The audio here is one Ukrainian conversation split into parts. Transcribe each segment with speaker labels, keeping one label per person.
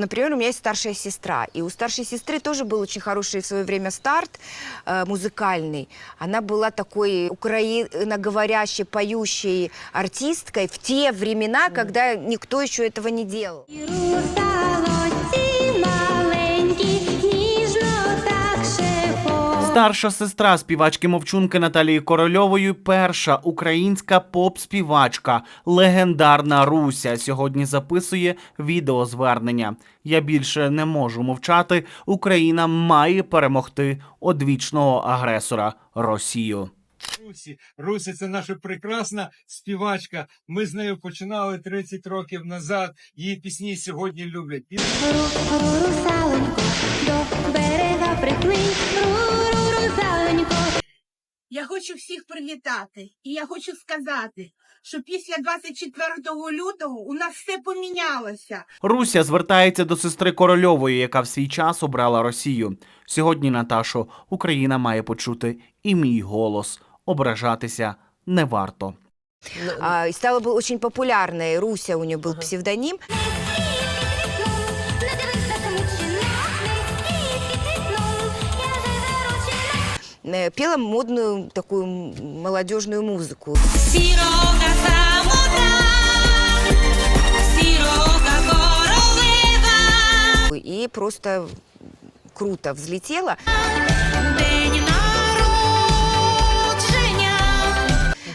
Speaker 1: Например, у меня есть старшая сестра, и у старшей сестры тоже был очень хороший в свое время старт э, музыкальный. Она была такой украиноговорящей, поющей артисткой в те времена, когда никто еще этого не делал.
Speaker 2: Старша сестра співачки мовчунки Наталії Корольової, перша українська поп-співачка, легендарна Руся, сьогодні записує відеозвернення. Я більше не можу мовчати. Україна має перемогти одвічного агресора Росію.
Speaker 3: Русі. Руся це наша прекрасна співачка. Ми з нею починали 30 років назад. Її пісні сьогодні люблять.
Speaker 4: Русалонько, до берега приплинь.
Speaker 5: Я хочу всіх привітати, і я хочу сказати, що після 24 лютого у нас все помінялося.
Speaker 2: Руся звертається до сестри Корольової, яка в свій час обрала Росію. Сьогодні, Наташо, Україна має почути і мій голос. Ображатися не варто.
Speaker 1: А, и стала бы очень популярной. Руся у нее был псевдоним. Пела модную такую молодежную музыку.
Speaker 6: Самота,
Speaker 1: И просто круто взлетела.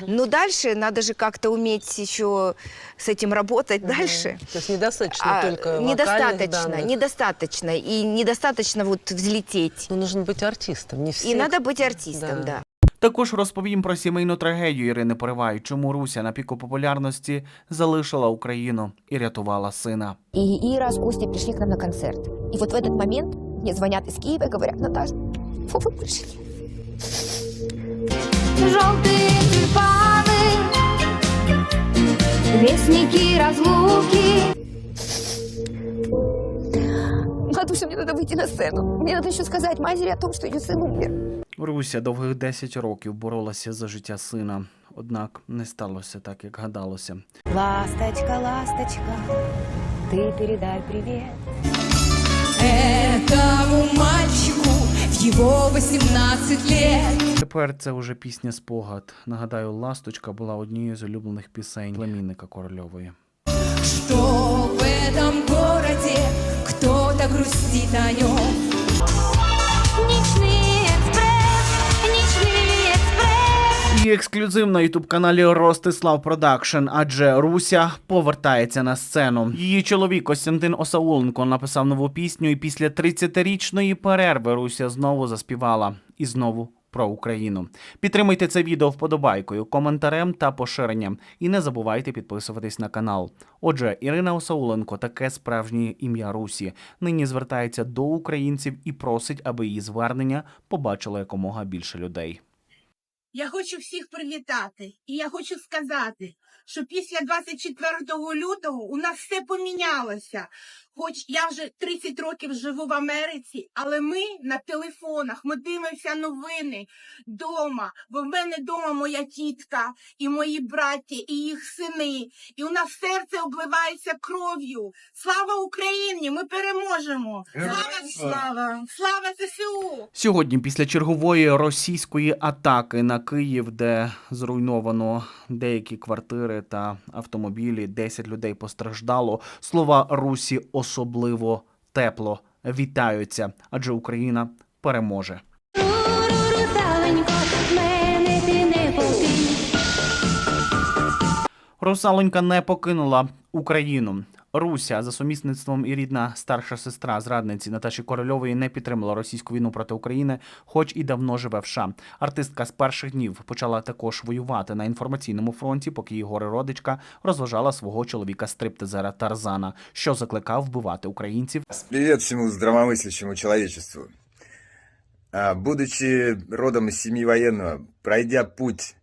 Speaker 1: Но дальше надо же как-то уметь еще с этим работать дальше.
Speaker 7: То есть недостаточно
Speaker 1: А,
Speaker 7: только вокальных
Speaker 1: недостаточно,
Speaker 7: данных.
Speaker 1: недостаточно. И недостаточно вот взлететь.
Speaker 7: Ну, нужно быть артистом, не все.
Speaker 1: И надо быть артистом, да.
Speaker 2: Також розповім про сімейну трагедію Ірини Поривай, чому Руся на піку популярності залишила Україну і рятувала сина.
Speaker 8: И Ира с Костей пришли к нам на концерт. И вот в этот момент мне звонят из Киева и говорят, Наташа, фу, вы пришли.
Speaker 4: Жовті тюльпани, вісники розлуки.
Speaker 8: Матуша, мне надо выйти на сцену. Мне надо еще сказать матери о том, что ее сын умер.
Speaker 2: Руся довгих 10 років боролася за життя сина, однак не сталося так, як гадалося.
Speaker 8: Ласточка, ласточка, ты передай привет.
Speaker 6: Этому мальчику в его 18 лет.
Speaker 2: Тепер це уже пісня спогад. Нагадаю, ласточка була однією з улюблених пісень племінника Корольової.
Speaker 6: Что в этом городе кто-то грустит о нем.
Speaker 2: І ексклюзив на ютуб каналі Ростислав Продакшн, адже Руся повертається на сцену. Її чоловік Костянтин Осауленко написав нову пісню, і після 30-річної перерви Руся знову заспівала і знову. Про Україну підтримуйте це відео вподобайкою, коментарем та поширенням. І не забувайте підписуватись на канал. Отже, Ірина Осауленко, таке справжнє ім'я Русі, нині звертається до українців і просить, аби її звернення побачило якомога більше людей.
Speaker 5: Я хочу всіх привітати, і я хочу сказати, що після 24 лютого у нас все помінялося. Хоч я вже 30 років живу в Америці, але ми на телефонах, ми дивимося новини вдома, бо в мене вдома моя тітка і мої браття, і їх сини. І у нас серце обливається кров'ю. Слава Україні! Ми переможемо! Слава,
Speaker 3: слава!
Speaker 5: слава! Слава ЗСУ!
Speaker 2: Сьогодні, після чергової російської атаки на Київ, де зруйновано деякі квартири та автомобілі, 10 людей постраждало. Слова Русі особливо тепло вітаються, адже Україна переможе. Русалонька не покинула Україну. Руся за сумісництвом і рідна старша сестра зрадниці Наташі Корольової не підтримала російську війну проти України, хоч і давно живе в США. Артистка з перших днів почала також воювати на інформаційному фронті, поки її горе родичка розважала свого чоловіка стриптизера Тарзана, що закликав вбивати українців
Speaker 9: Привет всему здравомыслящему человечеству. А, Будучи родом из семьи военного, пройдя путь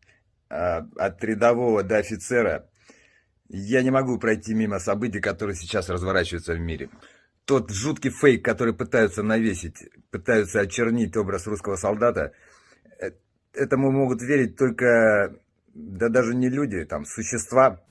Speaker 9: от рядового до офицера, я не могу пройти мимо событий, которые сейчас разворачиваются в мире. Тот жуткий фейк, который пытаются навесить, пытаются очернить образ русского солдата, э, этому могут верить только, да даже не люди, там, существа,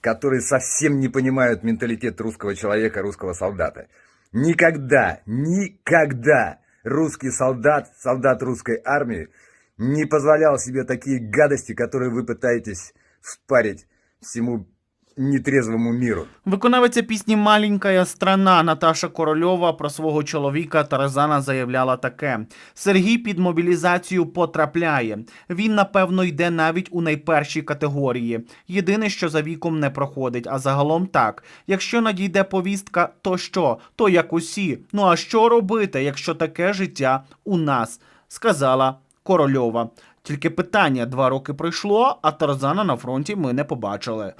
Speaker 9: которые совсем не понимают менталитет русского человека, русского солдата. Никогда, никогда русский солдат, солдат русской армии не позволял себе такие гадости, которые вы пытаетесь впарить всему нетрезвому миру.
Speaker 2: Виконавиця пісні Маленькая страна Наташа Корольова про свого чоловіка Тарзана заявляла таке: Сергій під мобілізацію потрапляє. Він, напевно, йде навіть у найпершій категорії. Єдине, що за віком не проходить. А загалом так: якщо надійде повістка, то що? То як усі. Ну а що робити, якщо таке життя у нас? сказала Корольова. Тільки питання два роки пройшло, а Тарзана на фронті ми не побачили.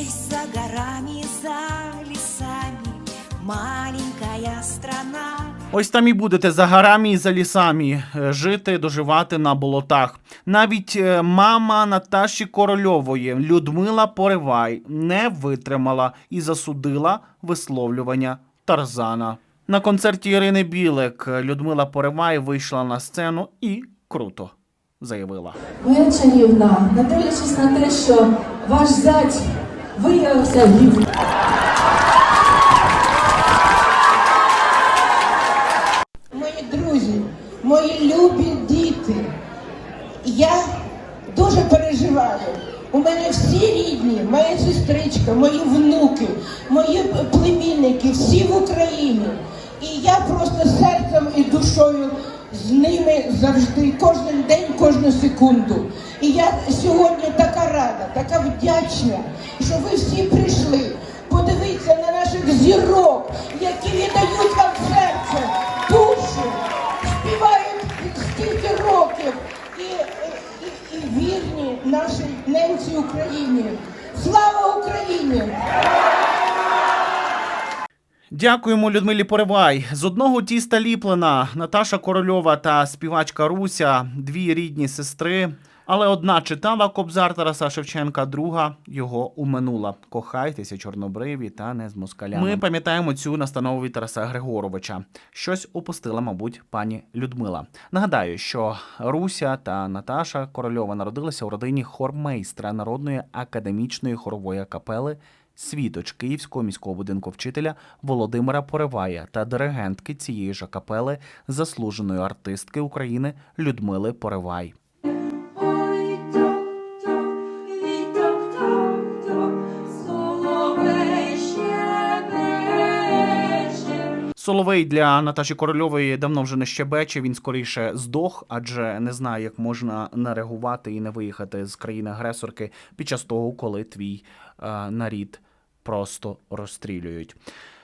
Speaker 6: Есть за горами, за лесами маленькая страна.
Speaker 2: Ось там і будете за горами і за лісами е, жити, доживати на болотах. Навіть е, мама Наташі Корольової Людмила Поривай не витримала і засудила висловлювання Тарзана. На концерті Ірини Білик Людмила Поривай вийшла на сцену і круто заявила.
Speaker 10: Моя чарівна, не дивлячись на те, що ваш зять виявився гівним.
Speaker 5: Мої друзі, мої любі діти, я дуже переживаю. У мене всі рідні, моя сестричка, мої внуки, мої племінники, всі в Україні. І я просто серцем і душою з ними завжди, кожен день, кожну секунду. І я сьогодні така рада, така вдячна, що ви всі прийшли. Подивіться на наших зірок, які віддають вам серце, душу, співають стільки років і, і, і вірні нашій ненці Україні. Слава Україні!
Speaker 2: Дякуємо Людмилі Поривай. З одного тіста ліплена Наташа Корольова та співачка Руся, дві рідні сестри. Але одна читала Кобзар Тараса Шевченка, друга його уминула. Кохайтеся, чорнобриві та не з москалями. Ми пам'ятаємо цю настанову від Тараса Григоровича. Щось упустила, мабуть, пані Людмила. Нагадаю, що Руся та Наташа Корольова народилися у родині хормейстра народної академічної хорової капели Світоч Київського міського будинку вчителя Володимира Поривая та диригентки цієї ж капели, заслуженої артистки України Людмили Поривай.
Speaker 10: Соловей.
Speaker 2: Соловей для Наташі Корольової давно вже не щебече. Він скоріше здох, адже не знає, як можна не реагувати і не виїхати з країни агресорки під час того, коли твій е, нарід просто розстрілюють.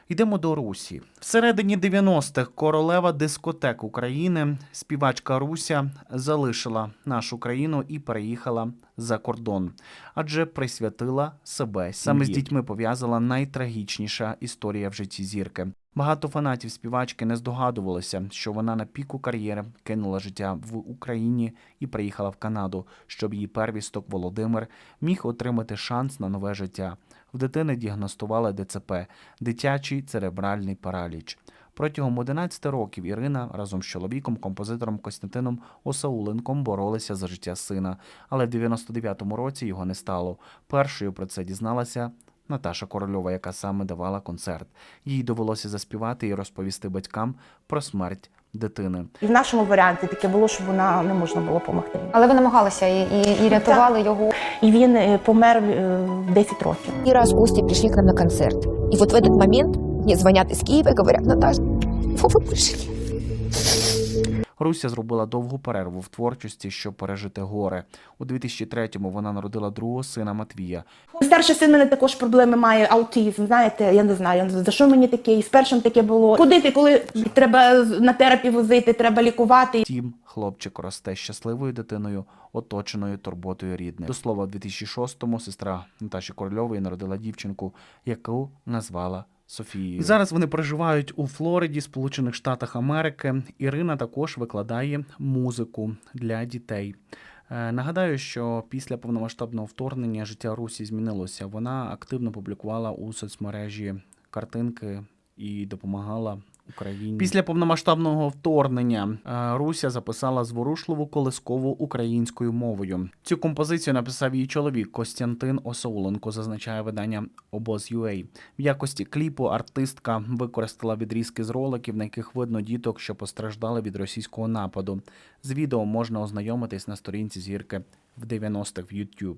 Speaker 2: Йдемо до Русі. Всередині 90-х королева дискотек України, співачка Руся, залишила нашу країну і переїхала за кордон, адже присвятила себе саме з дітьми пов'язала найтрагічніша історія в житті зірки. Багато фанатів співачки не здогадувалися, що вона на піку кар'єри кинула життя в Україні і приїхала в Канаду, щоб її первісток Володимир міг отримати шанс на нове життя. В дитини діагностували ДЦП дитячий церебральний параліч. Протягом 11 років Ірина разом з чоловіком, композитором Костянтином Осауленком боролися за життя сина, але в 99-му році його не стало. Першою про це дізналася Наташа Корольова, яка саме давала концерт. Їй довелося заспівати і розповісти батькам про смерть дитини.
Speaker 11: І в нашому варіанті таке було, що вона не можна було допомогти.
Speaker 8: Але ви намагалися і, і, і рятували його.
Speaker 11: І він е, помер е, 10 років.
Speaker 8: И раз гости пришли к нам на концерт. И вот в этот момент мне звонят из Киева и говорят, Наташа, Вова пришли.
Speaker 2: Руся зробила довгу перерву в творчості, щоб пережити горе. У 2003-му вона народила другого сина Матвія.
Speaker 11: Старший син мене також проблеми має, аутизм. Знаєте, я не знаю, за що мені таке, і з першим таке було. Ходити, коли треба на терапію возити, треба лікувати.
Speaker 2: Втім, хлопчик росте щасливою дитиною, оточеною турботою рідних. До слова, в 2006-му сестра Наташі Корольової народила дівчинку, яку назвала Софією. Зараз вони проживають у Флориді, Сполучених Штатах Америки. Ірина також викладає музику для дітей. Е, Нагадаю, що після повномасштабного вторгнення життя Русі змінилося. Вона активно публікувала у соцмережі картинки і допомагала Україні. Після повномасштабного вторгнення е, Руся записала зворушливу колискову українською мовою. Цю композицію написав її чоловік Костянтин Осауленко, зазначає видання Обоз.UA. В якості кліпу артистка використала відрізки з роликів, на яких видно діток, що постраждали від російського нападу. З відео можна ознайомитись на сторінці зірки в 90-х в YouTube.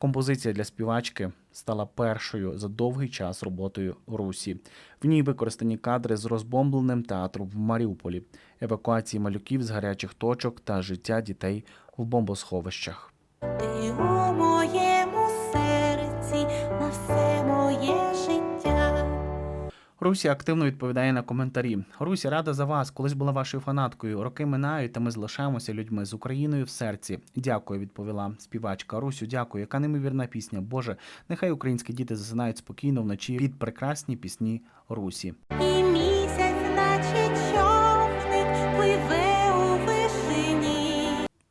Speaker 2: Композиція для співачки стала першою за довгий час роботою Русі. В ній використані кадри з розбомбленим театром в Маріуполі, евакуації малюків з гарячих точок та життя дітей в бомбосховищах.
Speaker 6: Ти у моєму
Speaker 2: Русі активно відповідає на коментарі. Русі, рада за вас. Колись була вашою фанаткою. Роки минають, та ми залишаємося людьми з Україною в серці. Дякую, відповіла співачка. Русю, дякую. Яка неймовірна пісня. Боже, нехай українські діти засинають спокійно вночі під прекрасні пісні Русі.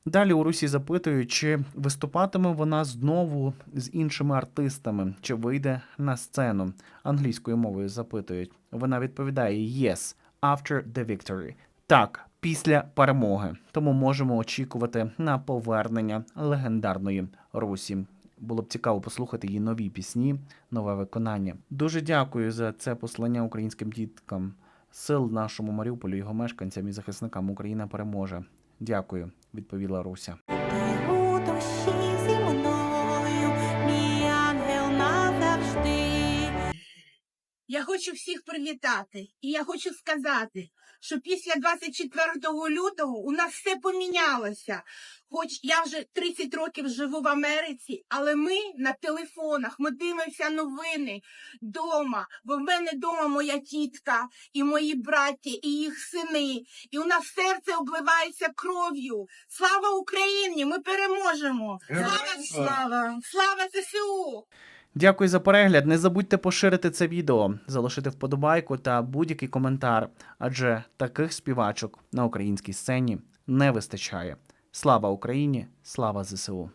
Speaker 2: Далі у Русі запитують, чи виступатиме вона знову з іншими артистами, чи вийде на сцену. Англійською мовою запитують. Вона відповідає Yes, after the victory. Так, після перемоги. Тому можемо очікувати на повернення легендарної Русі. Було б цікаво послухати її нові пісні, нове виконання. Дуже дякую за це послання українським діткам. Сил нашому Маріуполю, його мешканцям і захисникам Україна переможе. Дякую, відповіла Руся.
Speaker 6: Ти у душі зі мною, мій ангел назавжди.
Speaker 5: Я хочу всіх привітати, і я хочу сказати, що після 24 лютого у нас все помінялося. Хоч я вже 30 років живу в Америці, але ми на телефонах, ми дивимося новини вдома, бо в мене вдома моя тітка і мої браття, і їх сини. І у нас серце обливається кров'ю. Слава Україні! Ми переможемо! Слава,
Speaker 3: слава!
Speaker 5: слава! Слава ЗСУ!
Speaker 2: Дякую за перегляд. Не забудьте поширити це відео, залишити вподобайку та будь-який коментар, адже таких співачок на українській сцені не вистачає. Слава Україні! Слава ЗСУ!